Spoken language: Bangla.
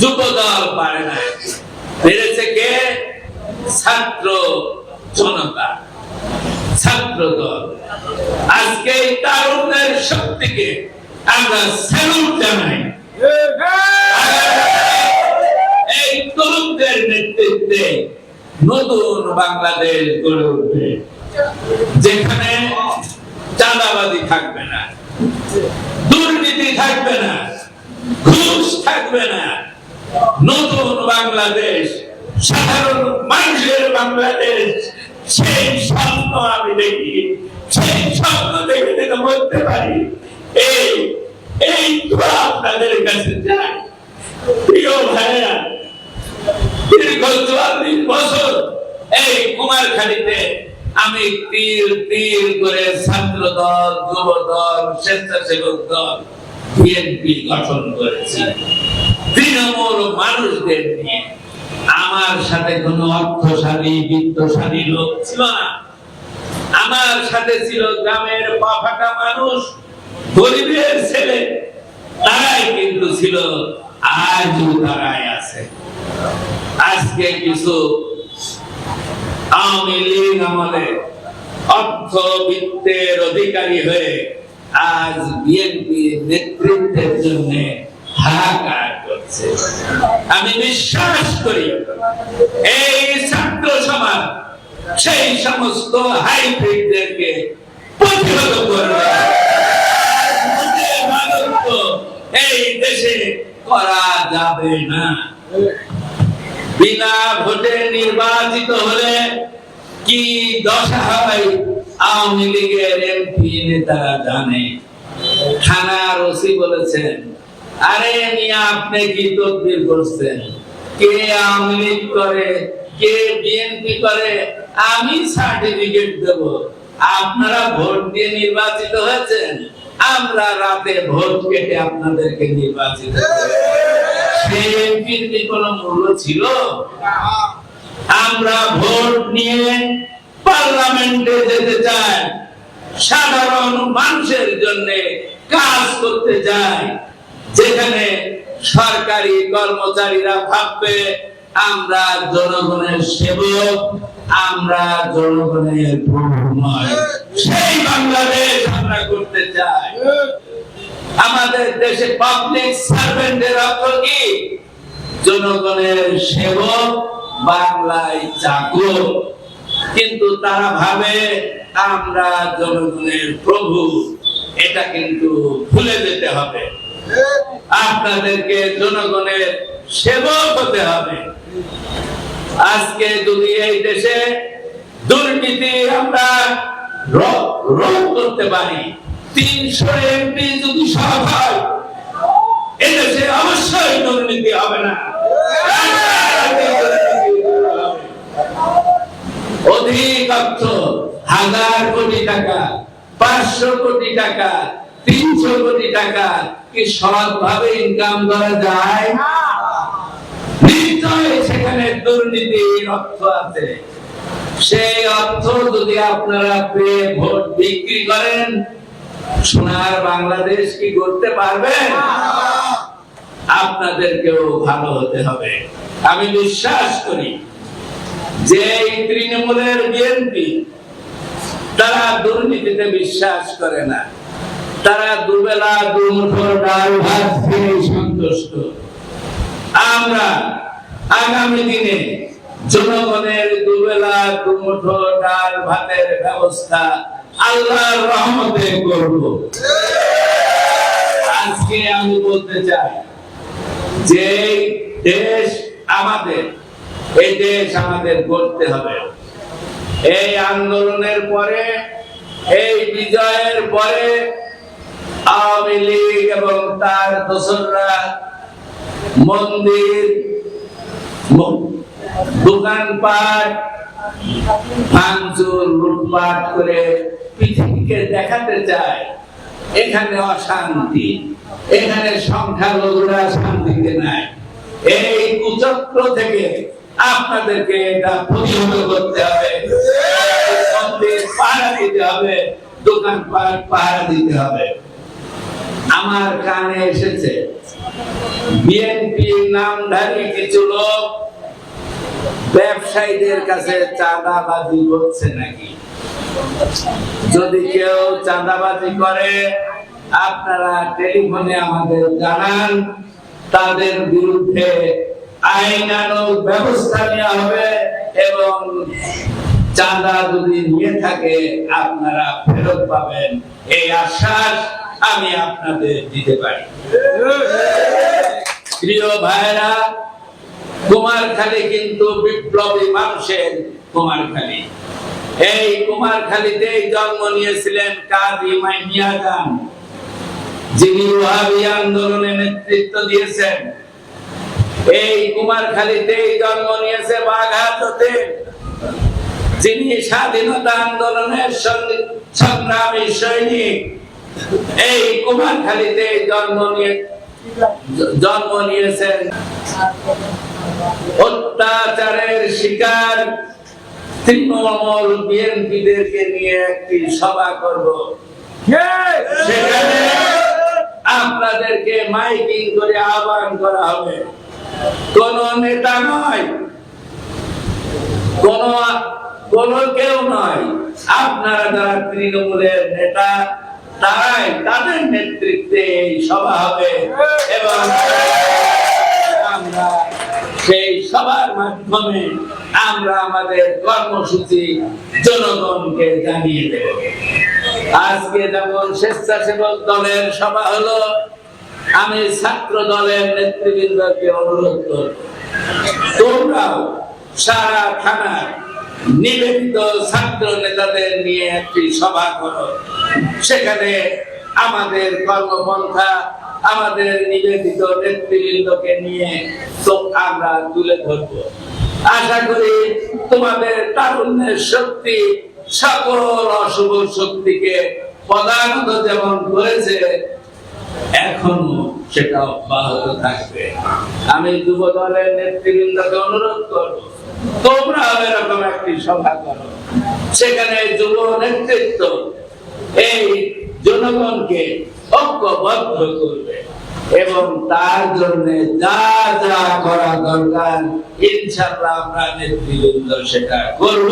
যুবদল পারে না। পেরেছে কে ছাত্র জনতা, ছাত্র দল। আজকে তারুণের শক্তিকে আমরা স্যালুট জানাই। এই তরুণদের নেতৃত্বে নতুন বাংলাদেশ গড়ে উঠবে, যেখানে চাঁদাবাজি থাকবে না, দুর্নীতি থাকবে না, ঘুষ থাকবে না। নতুন বাংলাদেশ, সাধারণ মানুষের বাংলাদেশ, সেই স্বপ্ন আমি দেখি, সেই স্বপ্ন দেখে দেখে বলতে পারি। এই এই দোয়া আপনাদের কাছে যায় প্রিয় ভাইয়া দীর্ঘ চুয়াল্লিশ বছর এই কুমারখালীতে আমি তীর তীর করে ছাত্র দল যুব দল স্বেচ্ছাসেবক দল, বিএনপি গঠন করেছি। তৃণমূল মানুষদের নিয়ে। আমার সাথে কোনো অর্থশালী, বিত্তশালী লোক ছিল না। আমার সাথে ছিল গ্রামের পাফাটা মানুষ, গরিবের ছেলে। তারাই কিন্তু ছিল, আজও তারাই আছে। আজকে কিছু আওয়ামী লীগ আমলে অর্থবিত্তের অধিকারী হয়ে আজ বিএনপি নেতৃত্বের জন্য করছে আমি বিশ্বাস করি, এই ছাত্র সমাজ সেই সমস্ত হাইব্রিডদেরকে প্রতিহত করবে। এই দেশে করা যাবে না। বিনা ভোটে নির্বাচিত হলে কি দশা হয় আওয়ামী লীগের এমপি নেতারা জানে। থানার ওসি বলেছেন আরে মিয়া, আপনি কি তদবির করছেন? কে আওয়ামী লীগ করে? কে বিএনপি করে? আমি সার্টিফিকেট দেব। আপনারা ভোট দিয়ে নির্বাচিত হয়েছেন। আমরা রাতে ভোট কেটে আপনাদেরকে নির্বাচিত এমপির কি কোনো মূল্য ছিল? আমরা ভোট নিয়ে পার্লামেন্টে যেতে চাই। সাধারণ মানুষের জন্য কাজ করতে চাই। যেখানে সরকারি কর্মচারীরা ভাববে, আমরা জনগণের সেবক, আমরা জনগণের প্রভু নয় সেই বাংলাদেশ আমরা করতে চাই। আমাদের দেশে পাবলিক সার্ভেন্টের অর্থ কি? জনগণের সেবক বাংলায় চাকর কিন্তু তারা ভাবে, আমরা জনগণের প্রভু। এটা কিন্তু ভুলে যেতে হবে। আপনাদেরকে জনগণের সেবক হতে হবে। আজকে যদি এই দেশে দুর্নীতি আমরা রোধ করতে পারি, তিনশো এমপি যদি সব এদেশে অবশ্যই দুর্নীতি হবে না। অধিক অর্থ হাজার কোটি টাকা, পাঁচশো কোটি টাকা তিনশো কোটি টাকা কি সৎভাবে ইনকাম করা যায়? নিশ্চয় সেখানে দুর্নীতির অর্থ আছে। সেই অর্থ যদি আপনারা পেয়ে ভোট বিক্রি করেন, সোনার বাংলাদেশ কি করতে আপনাদেরকেও ভালো হতে হবে। আমি বিশ্বাস করি যে তৃণমূলের বিএনপি, তারা দুর্নীতিতে বিশ্বাস করে না। তারা দুবেলা দুমুঠো ডাল ভাত খেয়ে সন্তুষ্ট। আমরা আগামী দিনে জনগণের দুবেলা দুমুঠো ডাল ভাতের ব্যবস্থা আল্লাহর রহমতে করব। আজকে আমি বলতে চাই যে দেশ আমাদের, এই দেশ আমাদের করতে হবে। এই আন্দোলনের পরে, এই বিজয়ের পরে আওয়ামী লীগ এবং তার দোসররা মন্দির দোকানপাট, ভাঙচুর, লুটপাট করে পৃথিবীকে দেখাতে চায়। এখানে অশান্তি, এখানে সংখ্যালঘুরা শান্তিতে নাই। এই কুচক্র থেকে আপনাদেরকে এটা প্রতিহত করতে হবে। পাহারা দিতে হবে, দোকানপাট পাহারা দিতে হবে। আমার কানে এসেছে। বিএনপি নামধারী কিছু লোক ব্যবসায়ীদের কাছে চাঁদাবাজি করছে নাকি? যদি কেউ চাঁদাবাজি করে, আপনারা টেলিফোনে আমাদের জানান। তাদের বিরুদ্ধে আইনানুগ ব্যবস্থা নেওয়া হবে এবং চাঁদা যদি নিয়ে থাকে, আপনারা ফেরত পাবেন। এই আশ্বাস আমি আপনাদের দিতে পারি। প্রিয় ভাইরা কুমারখালী কিন্তু বিপ্লবী মানুষের কুমারখালী এই কুমার কুমারখালীতেই জন্ম নিয়েছিলেন কাজী মাইমিয়া খান যিনি ওয়াহাবি আন্দোলনে নেতৃত্ব দিয়েছেন। এই কুমার কুমারখালীতেই জন্ম নিয়েছে বাঘাতে যিনি স্বাধীনতা আন্দোলনের সংগ্রামী সৈনিক। এই কুমারখালীতে জন্ম নিয়ে জন্ম নিয়েছেন। অত্যাচারের শিকার তৃণমূল বিএনপিদেরকে নিয়ে একটি সভা করব। সেখানে আপনাদেরকে মাইকিং করে আহ্বান করা হবে। কোন নেতা নয় কোন কোন কেউ নয়। আপনারা যারা তৃণমূলের নেতা তারাই তাদের নেতৃত্বে এই সভা হবে। এবং আমরা সেই সবার মাধ্যমে আমরা আমাদের কর্মসূচি জনগণকে জানিয়ে দেব। আজকে যেমন স্বেচ্ছাসেবক দলের সভা হলো, আমি ছাত্র দলের নেতৃবৃন্দকে অনুরোধ করব। তোমরাও সারা থানার নিবেদিত ছাত্র নেতাদের নিয়ে একটি সভা করো। সেখানে আমাদের কর্মপন্থা, আমাদের নিবেদিত নেতৃবৃন্দকে নিয়ে আমরা তুলে ধরবো। আশা করি তোমাদের তারুণ্যের শক্তি সকল অশুভ শক্তিকে পদানত যেমন করেছে, এখনও সেটা অব্যাহত থাকবে। আমি যুব দলের নেতৃবৃন্দকে অনুরোধ করব তোমরা এরকম একটি সভা করো। সেখানে যুব নেতৃত্ব এই জনগণকে ঐক্যবদ্ধ করবে এবং তার জন্য যা যা করা দরকার ইনশাল্লাহ আমরা নেতৃবৃন্দ সেটা করব।